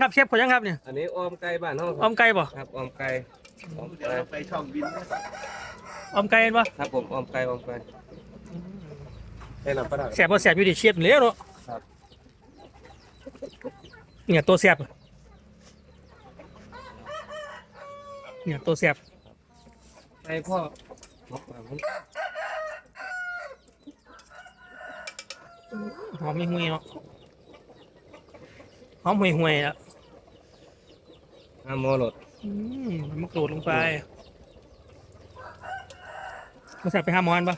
ครับเชฟขอยังครับเนี่ยอันนี้ออมไก่บ้านห้องออมไก่บ่ครับออมไก่ออมเดี๋ยวไก่เราไปช่องบินนะออมไก่เห็นบ่ครับผมออมไก่ออมไก่ให้นำปลาดาแสบบ่แสบอยู่ดิเชียดเหลวเนาะครับเนี่ยตัวแสบเนี่ยตัวแสบให้พ่อหอมห่วยๆเนาะหอมห่วยๆ อะห้ามโมหลดอืมมะกรูดลงไปมาแสบไปห้าหมอนปะ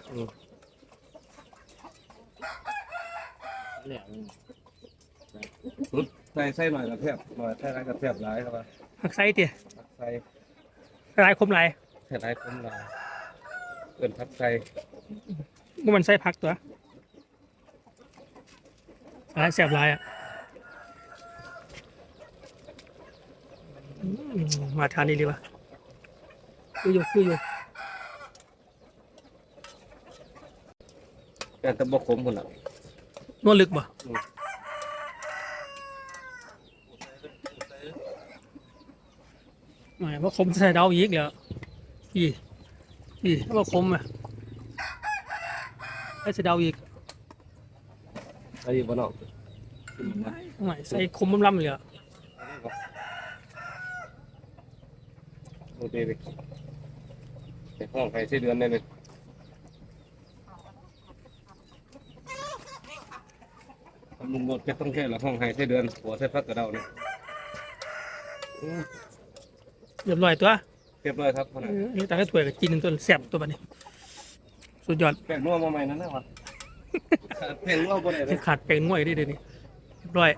ใส่ใส่หน่อยกระเทียบหน่อยใส่ไรกระเทียบหลายครับว่าหักไส้เตี๋ยใส่ลายคมลายใส่ไรคุ้มหลายเกินพักใส่ก็มันไส้พักตัวลายแสบลายอะ มมาทานนี่ดีป่ะคืออยู่คืออยู่แต่ตะบกขมคนละนวดลึกป่ะอืมหมายว่าคมจะใส่ดาวอีกเหรออีอีว่าคมอะใส่ใส่ดาวอีกไอ้บ้านนอกไม่ใส่คมล้ำๆเลยอะ โอเคไปไปห้องใครใช้เดือนได้เลยลุงรถจะต้องแค่ละห้องให้ใช้เดือนหัวใช้พักกระเดาเนี่ยอืมเรียบร้อยตัวเรียบร้อยครับขนาดเออนี่ตาก็ถวยกับจีนหนึ่งตัวแสบตัวบัดนี้ สุดยอดแป้งนัวมาใหม่นั่นนะวะแป้งนัวบ่ได้เลยขาดเป็นง่วยได้เดี๋ยวนี้เรียบร้อย